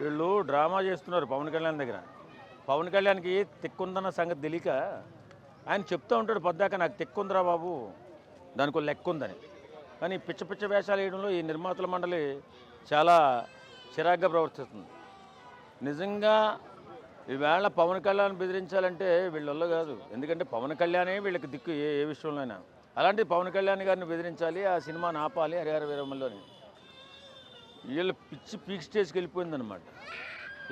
వీళ్ళు డ్రామా చేస్తున్నారు పవన్ కళ్యాణ్ దగ్గర. పవన్ కళ్యాణ్కి తిక్కుందన్న సంగతి తెలియక ఆయన చెప్తూ ఉంటాడు పొద్దాక నాకు తిక్కుందిరా బాబు దానికి లెక్క ఉందని కానీ పిచ్చ పిచ్చ వేషాలు వేయడంలో ఈ నిర్మాతల మండలి చాలా చిరాగ్గా ప్రవర్తిస్తుంది. నిజంగా ఈవేళ పవన్ కళ్యాణ్ బెదిరించాలంటే వీళ్ళల్లో కాదు. ఎందుకంటే పవన్ కళ్యాణే వీళ్ళకి దిక్కు ఏ ఏ విషయంలోనైనా. అలాంటి పవన్ కళ్యాణ్ గారిని బెదిరించాలి ఆ సినిమాని ఆపాలి హరిహర వీరమ్మలోని వీళ్ళు పిచ్చి పీక్ స్టేజ్కి వెళ్ళిపోయిందనమాట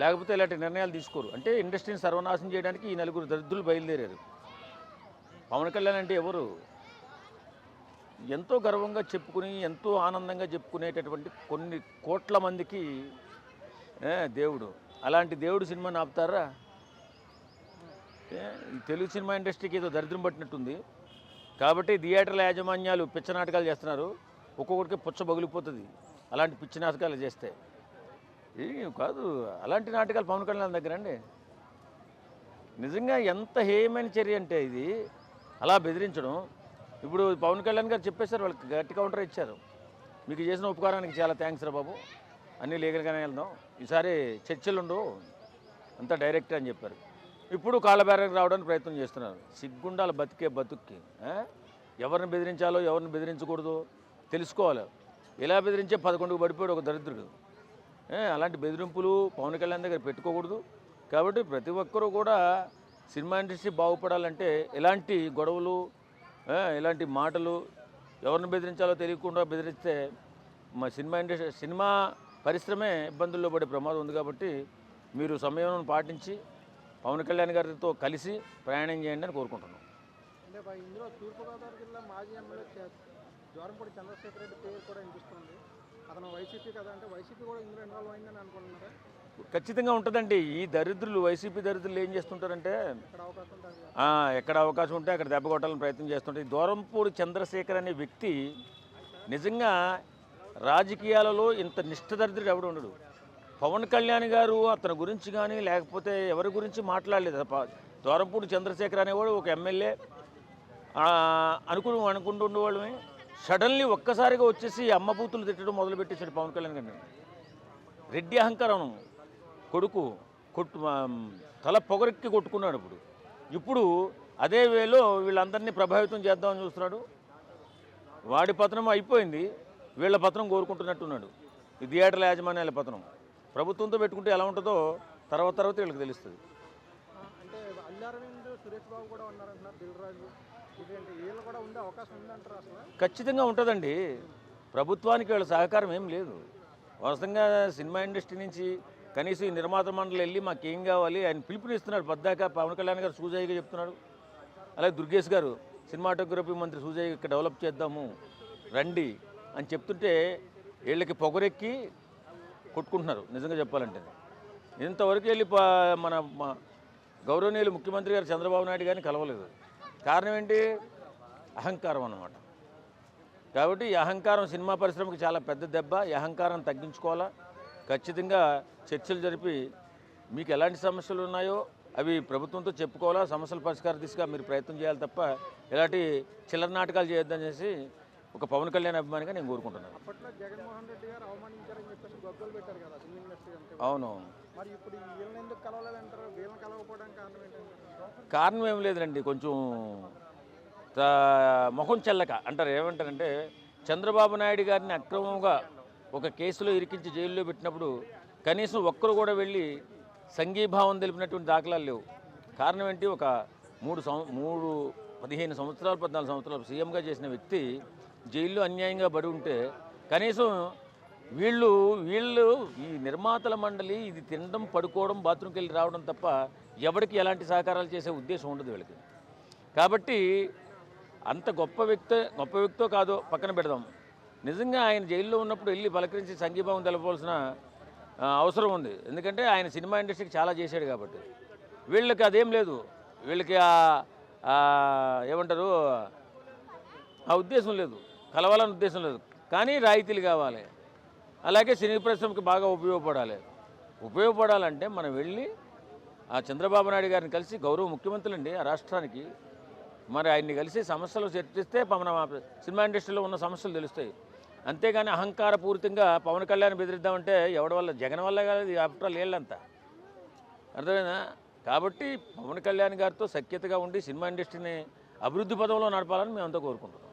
లేకపోతే ఇలాంటి నిర్ణయాలు తీసుకోరు. అంటే ఇండస్ట్రీని సర్వనాశనం చేయడానికి ఈ నలుగురు దరిద్రులు బయలుదేరారు. పవన్ కళ్యాణ్ అంటే ఎవరు? ఎంతో గర్వంగా చెప్పుకుని ఎంతో ఆనందంగా చెప్పుకునేటటువంటి కొన్ని కోట్ల మందికి దేవుడు. అలాంటి దేవుడు సినిమాని ఆపుతారా ఏ, ఈ తెలుగు సినిమా ఇండస్ట్రీకి ఏదో దరిద్రం పట్టినట్టుంది. కాబట్టి థియేటర్ల యాజమాన్యాలు పిచ్చ నాటకాలు చేస్తున్నారు. ఒక్కొక్కరికి పుచ్చ పగిలిపోతుంది అలాంటి పిచ్చి నాటకాలు చేస్తే. ఏం కాదు అలాంటి నాటకాలు పవన్ కళ్యాణ్ దగ్గర అండి. నిజంగా ఎంత హేయమైన చర్య అంటే ఇది అలా బెదిరించడం. ఇప్పుడు పవన్ కళ్యాణ్ గారు చెప్పేశారు వాళ్ళకి గట్టి కౌంటర్ ఇచ్చారు. మీకు చేసిన ఉపకారానికి చాలా థ్యాంక్స్ రా బాబు. అన్నీ లీగల్గానే వెళ్దాం. ఈసారి చర్చలు ఉండవు అంతా డైరెక్ట్ అని చెప్పారు. ఇప్పుడు కాళ్ళబేరకు రావడానికి ప్రయత్నం చేస్తున్నారు. సిగ్గుండాలి బతికే బతుక్కి ఎవరిని బెదిరించాలో ఎవరిని బెదిరించకూడదు తెలుసుకోవాలి. ఇలా బెదిరించే పదకొండుకు పడిపోయాడు ఒక దరిద్రుడు. అలాంటి బెదిరింపులు పవన్ కళ్యాణ్ దగ్గర పెట్టుకోకూడదు. కాబట్టి ప్రతి ఒక్కరూ కూడా సినిమా ఇండస్ట్రీ బాగుపడాలంటే ఇలాంటి గొడవలు ఇలాంటి మాటలు ఎవరిని బెదిరించాలో తెలియకుండా బెదిరిస్తే మా సినిమా ఇండస్ట్రీ సినిమా పరిశ్రమే ఇబ్బందుల్లో పడే ప్రమాదం ఉంది కాబట్టి మీరు సమయం పాటించి పవన్ కళ్యాణ్ గారితో కలిసి ప్రయాణం చేయండి అని కోరుకుంటున్నాం. అంటే ఇందులో తూర్పుగోదావరి జిల్లా మాజీ ఎమ్మెల్యే ద్వారంపూడి చంద్రశేఖర్ రెడ్డి పేరు కూడా వినిపిస్తుంది. అతను వైసీపీ కదా అంటే వైసీపీ కూడా ఇందులో ఇన్వాల్వ్ అయిందని అనుకుంటున్నారా? ఖచ్చితంగా ఉంటుందండి. ఈ దరిద్రులు వైసీపీ దరిద్రులు ఏం చేస్తుంటారంటే ఎక్కడ అవకాశం ఉంటే అక్కడ దెబ్బ కొట్టాలని ప్రయత్నం చేస్తుంటే ఈ దూరంపూడి చంద్రశేఖర్ అనే వ్యక్తి నిజంగా రాజకీయాలలో ఇంత నిష్ఠదరిద్రుడు ఎవడు ఉండడు. పవన్ కళ్యాణ్ గారు అతని గురించి కానీ లేకపోతే ఎవరి గురించి మాట్లాడలేదు. దూరంపూడి చంద్రశేఖర్ అనేవాడు ఒక ఎమ్మెల్యే. అనుకుని అనుకుంటూ ఉండేవాళ్ళమే సడన్లీ ఒక్కసారిగా వచ్చేసి అమ్మ బూతులు తిట్టడం మొదలుపెట్టేశాడు పవన్ కళ్యాణ్ గారిని. రెడ్డి అహంకారం కొడుకు కొట్టు తల పొగరెక్కి కొట్టుకున్నాడు ఇప్పుడు. ఇప్పుడు అదే వేలో వీళ్ళందరినీ ప్రభావితం చేద్దామని చూస్తున్నాడు. వాడి పతనం అయిపోయింది. వీళ్ళ పతనం కోరుకుంటున్నట్టున్నాడు. ఈ థియేటర్ల యాజమాన్యాల పతనం. ప్రభుత్వంతో పెట్టుకుంటే ఎలా ఉంటుందో తర్వాత తర్వాత వీళ్ళకి తెలుస్తుంది. అవకాశం ఖచ్చితంగా ఉంటుందండి. ప్రభుత్వానికి వీళ్ళ సహకారం ఏం లేదు. వాస్తవంగా సినిమా ఇండస్ట్రీ నుంచి కనీసం ఈ నిర్మాత మండలి వెళ్ళి మాకు ఏం కావాలి? ఆయన పిలుపునిస్తున్నాడు. పద్దాక పవన్ కళ్యాణ్ గారు సూజయ్యగా చెప్తున్నాడు. అలాగే దుర్గేష్ గారు సినిమాటోగ్రఫీ మంత్రి సూజయ్య ఇక్కడ డెవలప్ చేద్దాము రండి అని చెప్తుంటే వీళ్ళకి పొగరెక్కి కొట్టుకుంటున్నారు. నిజంగా చెప్పాలంటే. ఇంతవరకు వెళ్ళి మన గౌరవనీయులు ముఖ్యమంత్రి గారు చంద్రబాబు నాయుడు గారిని కలవలేదు. కారణం ఏంటి? అహంకారం అనమాట కాబట్టి ఈ అహంకారం సినిమా పరిశ్రమకి చాలా పెద్ద దెబ్బ. ఈ అహంకారం తగ్గించుకోవాలా? ఖచ్చితంగా చర్చలు జరిపి మీకు ఎలాంటి సమస్యలు ఉన్నాయో అవి ప్రభుత్వంతో చెప్పుకోవాలా? సమస్యల పరిష్కార దిశగా మీరు ప్రయత్నం చేయాలి తప్ప ఇలాంటి చిల్లర నాటకాలు చేయొద్దనేసి ఒక పవన్ కళ్యాణ్ అభిమానిగా నేను కోరుకుంటున్నాను. కలవకపోవడానికి కారణం ఏం లేదండి కొంచెం ముఖం చెల్లక అంటారు. ఏమంటారంటే చంద్రబాబు నాయుడు గారిని అక్రమంగా ఒక కేసులో ఇరికించి జైల్లో పెట్టినప్పుడు కనీసం ఒక్కరు కూడా వెళ్ళి సంఘీభావం తెలిపినటువంటి దాఖలాలు లేవు. కారణం ఏంటి? ఒక మూడు సం మూడు పదిహేను సంవత్సరాలు పద్నాలుగు సంవత్సరాలు సీఎంగా చేసిన వ్యక్తి జైల్లో అన్యాయంగా పడి ఉంటే కనీసం వీళ్ళు వీళ్ళు ఈ నిర్మాతల మండలి ఇది తినడం పడుకోవడం బాత్రూమ్కి వెళ్ళి రావడం తప్ప ఎవరికి ఎలాంటి సహకారాలు చేసే ఉద్దేశం ఉండదు వీళ్ళకి. కాబట్టి అంత గొప్ప వ్యక్తి గొప్ప వ్యక్తో కాదో పక్కన పెడదాం. నిజంగా ఆయన జైల్లో ఉన్నప్పుడు వెళ్ళి పలకరించి సంఘీభావం తెలపవలసిన అవసరం ఉంది. ఎందుకంటే ఆయన సినిమా ఇండస్ట్రీకి చాలా చేశాడు కాబట్టి. వీళ్ళకి అదేం లేదు. వీళ్ళకి ఏమంటారు? ఆ ఉద్దేశం లేదు. కలవాలని ఉద్దేశం లేదు. కానీ రాయితీలు కావాలి. అలాగే సినీ పరిశ్రమకి బాగా ఉపయోగపడాలి. ఉపయోగపడాలంటే మనం వెళ్ళి ఆ చంద్రబాబు నాయుడు గారిని కలిసి గౌరవ ముఖ్యమంత్రులండి ఆ రాష్ట్రానికి. మరి ఆయన్ని కలిసి సమస్యలు చర్చిస్తే మన సినిమా ఇండస్ట్రీలో ఉన్న సమస్యలు తెలుస్తాయి. అంతేగాని అహంకారపూరితంగా పవన్ కళ్యాణ్ బెదిరిద్దామంటే ఎవడి వల్ల జగన్ వల్ల కాదు ఆఫ్టర్ ఆల్ వీళ్ళంతా అర్థమైనా కాబట్టి పవన్ కళ్యాణ్ గారితో సఖ్యతగా ఉండి సినిమా ఇండస్ట్రీని అభివృద్ధి పదంలో నడపాలని మేమంతా కోరుకుంటున్నాం.